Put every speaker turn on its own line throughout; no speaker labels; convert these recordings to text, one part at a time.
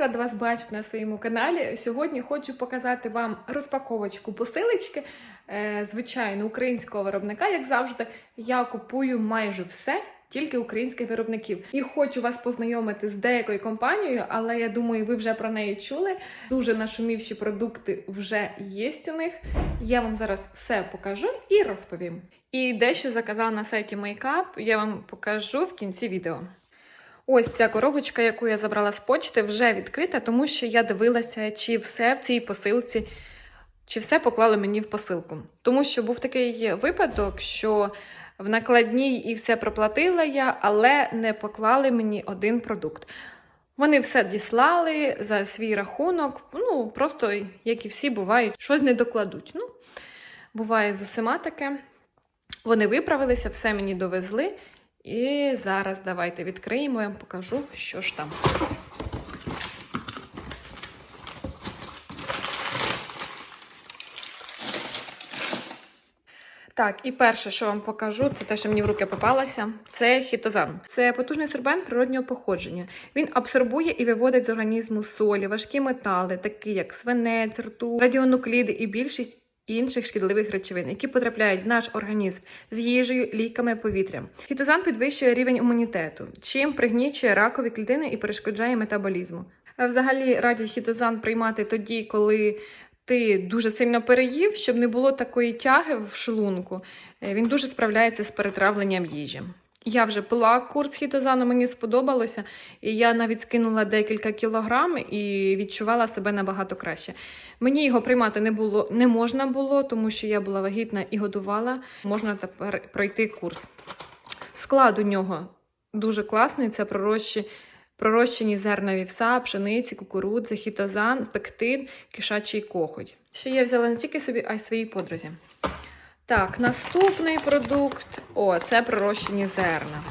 рада вас бачити на своєму каналі. Сьогодні хочу показати вам розпаковочку посилочки е, звичайно українського виробника, як завжди. Я купую майже все. Тільки українських виробників. І хочу вас познайомити з деякою компанією, але я думаю, ви вже про неї чули. Дуже нашумівші продукти вже є у них. Я вам зараз все покажу і розповім. І дещо заказала на сайті Makeup, я вам покажу в кінці відео. Ось ця коробочка, яку я забрала з почти, вже відкрита, тому що я дивилася, чи все в цій посилці, чи все поклали мені в посилку. Тому що був такий випадок, що в накладній і все проплатила я, але не поклали мені один продукт. Вони все діслали за свій рахунок. Ну, просто, як і всі бувають, щось не докладуть. Ну, буває з усіма таке. Вони виправилися, все мені довезли. І зараз давайте відкриємо, я вам покажу, що ж там. Так, і перше, що вам покажу, це те, що мені в руки попалося, це хітозан. Це потужний сорбент природнього походження. Він абсорбує і виводить з організму солі, важкі метали, такі як свинець, ртуть, радіонукліди і більшість інших шкідливих речовин, які потрапляють в наш організм з їжею, ліками, повітрям. Хітозан підвищує рівень імунітету, чим пригнічує ракові клітини і перешкоджає метаболізму. Взагалі раді хітозан приймати тоді, коли ти дуже сильно переїв, щоб не було такої тяги в шлунку. Е, Він дуже справляється з перетравленням їжі. Я вже пила курс хітозану, мені сподобалося, і я навіть скинула декілька кілограм і відчувала себе набагато краще. Мені його приймати не було не можна було, тому що я була вагітна і годувала. Можна тепер пройти курс. Склад у нього дуже класний. Це пророщі, пророщені зерна вівса, пшениці, кукурудзи, хітозан, пектин, кишачий кохоть. Що я взяла не тільки собі, а й своїй подрузі. Так, наступний продукт о, це пророщені зерна.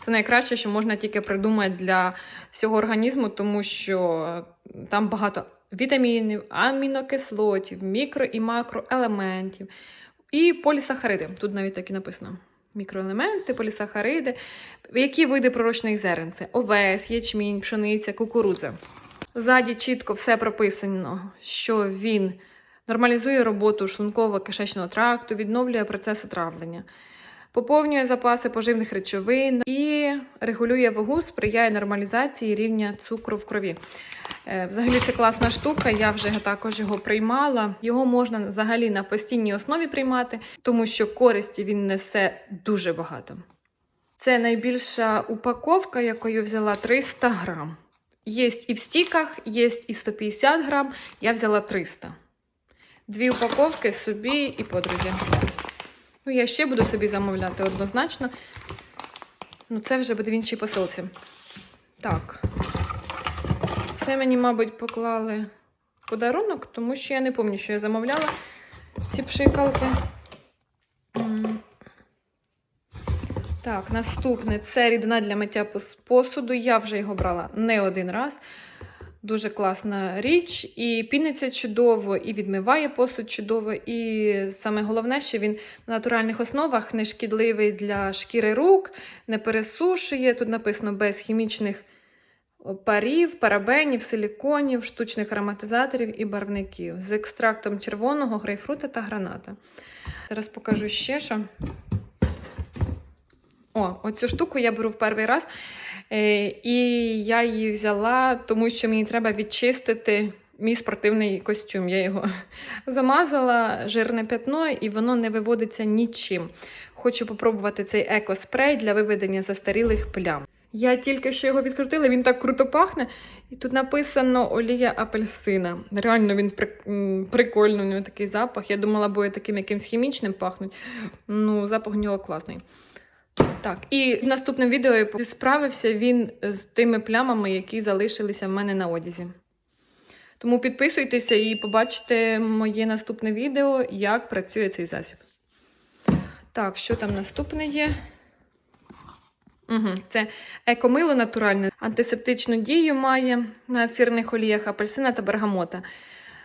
Це найкраще, що можна тільки придумати для всього організму, тому що там багато вітамінів, амінокислотів, мікро і макроелементів і полісахариди. Тут навіть так і написано. Мікроелементи, полісахариди. Які види пророщених зерен? Це овес, ячмінь, пшениця, кукурудза. Ззаді чітко все прописано, що він нормалізує роботу шлунково-кишечного тракту, відновлює процеси травлення, поповнює запаси поживних речовин і регулює вагу, сприяє нормалізації рівня цукру в крові. Е, Взагалі це класна штука, я вже також його приймала. Його можна взагалі на постійній основі приймати, тому що користі він несе дуже багато. Це найбільша упаковка, якою взяла 300 грам. Є і в стіках, є і 150 грам, я взяла 300. Дві упаковки собі і подрузі. Ну, я ще буду собі замовляти однозначно. Ну, це вже буде в іншій посилці. Так. Це мені, мабуть, поклали подарунок, тому що я не пам'ятаю, що я замовляла ці пшикалки. Так, наступне це рідина для миття посуду. Я вже його брала не один раз. Дуже класна річ, і піниться чудово, і відмиває посуд чудово. І саме головне, що він на натуральних основах не шкідливий для шкіри рук, не пересушує. Тут написано без хімічних парів, парабенів, силіконів, штучних ароматизаторів і барвників з екстрактом червоного, грейпфрута та граната. Зараз покажу ще що. О, оцю штуку я беру в перший раз. Е, І я її взяла, тому що мені треба відчистити мій спортивний костюм. Я його замазала, жирне пятно, і воно не виводиться нічим. Хочу попробувати цей екоспрей для виведення застарілих плям. Я тільки що його відкрутила, він так круто пахне. І тут написано олія апельсина. Реально він при- прикольний, у нього такий запах. Я думала, буде таким якимсь хімічним пахнуть. Ну, запах у нього класний. Так, і в наступному відео справився він з тими плямами, які залишилися в мене на одязі. Тому підписуйтеся і побачите моє наступне відео, як працює цей засіб. Так, що там наступне є? Угу, це екомило натуральне, антисептичну дію має на ефірних оліях апельсина та бергамота.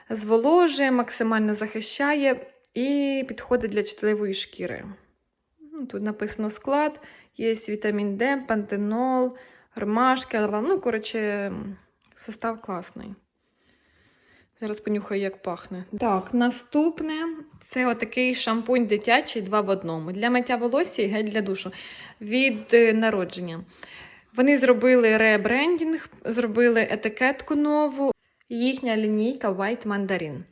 Зволожує, максимально захищає і підходить для чутливої шкіри. Тут написано склад, є вітамін Д, пантенол, ромашки, ну, коротше, Состав класний. Зараз понюхаю, як пахне. Так, наступне це отакий шампунь дитячий два в одному. Для миття волосся і гель для душу від е, народження. Вони зробили ребрендінг, зробили етикетку нову. Їхня лінійка White Mandarin.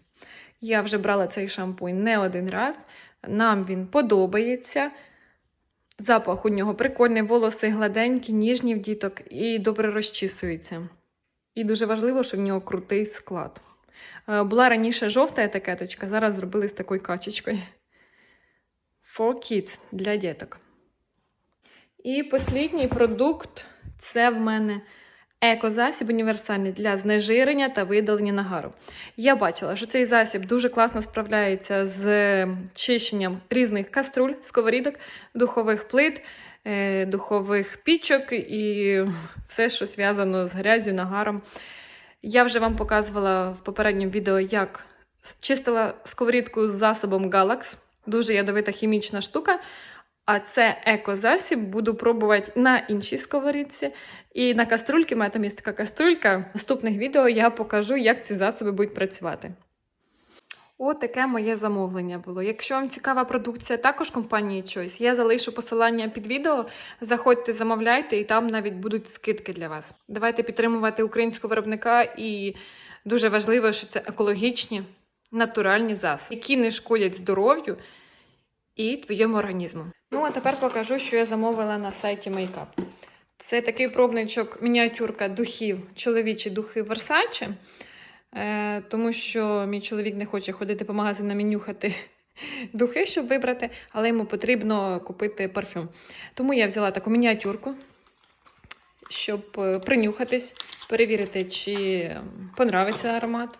Я вже брала цей шампунь не один раз. Нам він подобається. Запах у нього прикольний, волоси гладенькі, ніжні в діток і добре розчісуються. І дуже важливо, що в нього крутий склад. Е, Була раніше жовта етикеточка, зараз зробили з такою качечкою. For kids для діток. І останній продукт це в мене екозасіб універсальний для знежирення та видалення нагару. Я бачила, що цей засіб дуже класно справляється з чищенням різних каструль, сковорідок, духових плит, е, духових пічок і все, що зв'язано з грязю, нагаром. Я вже вам показувала в попередньому відео, як чистила сковорідку з засобом Galax. Дуже ядовита хімічна штука. А це екозасіб буду пробувати на іншій сковорідці. І на каструльки, мене там є така каструлька. Наступних відео я покажу, як ці засоби будуть працювати. От таке моє замовлення було. Якщо вам цікава продукція також компанії Choice, я залишу посилання під відео. Заходьте, замовляйте, і там навіть будуть скидки для вас. Давайте підтримувати українського виробника, і дуже важливо, що це екологічні, натуральні засоби, які не шкодять здоров'ю і твоєму організму. Ну, а тепер покажу, що я замовила на сайті Makeup. Це такий пробничок, мініатюрка духів, чоловічі духи Versace. Е, тому що мій чоловік не хоче ходити по магазинам і нюхати духи, щоб вибрати, але йому потрібно купити парфюм. Тому я взяла таку мініатюрку, щоб е, принюхатись, перевірити, чи понравиться аромат.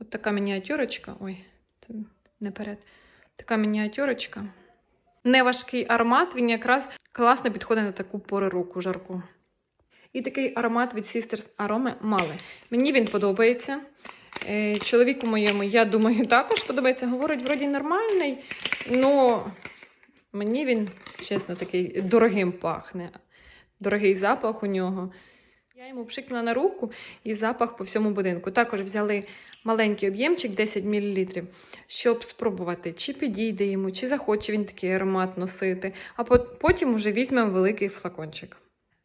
От така мініатюрочка. Ой, не. Така мініатюрочка. Неважкий аромат, він якраз класно підходить на таку пору року жарку. І такий аромат від Sisters Aroma мали. Мені він подобається. Е, Чоловіку моєму, я думаю, також подобається. Говорить, вроді нормальний, але мені він, чесно, такий дорогим пахне. Дорогий запах у нього. Я йому пшикнула на руку і запах по всьому будинку. Також взяли маленький об'ємчик 10 мл, щоб спробувати, чи підійде йому, чи захоче він такий аромат носити. А потім уже візьмемо великий флакончик.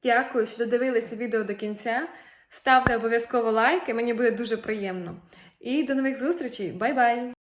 Дякую, що додивилися відео до кінця. Ставте обов'язково лайки, мені буде дуже приємно. І до нових зустрічей. Бай-бай!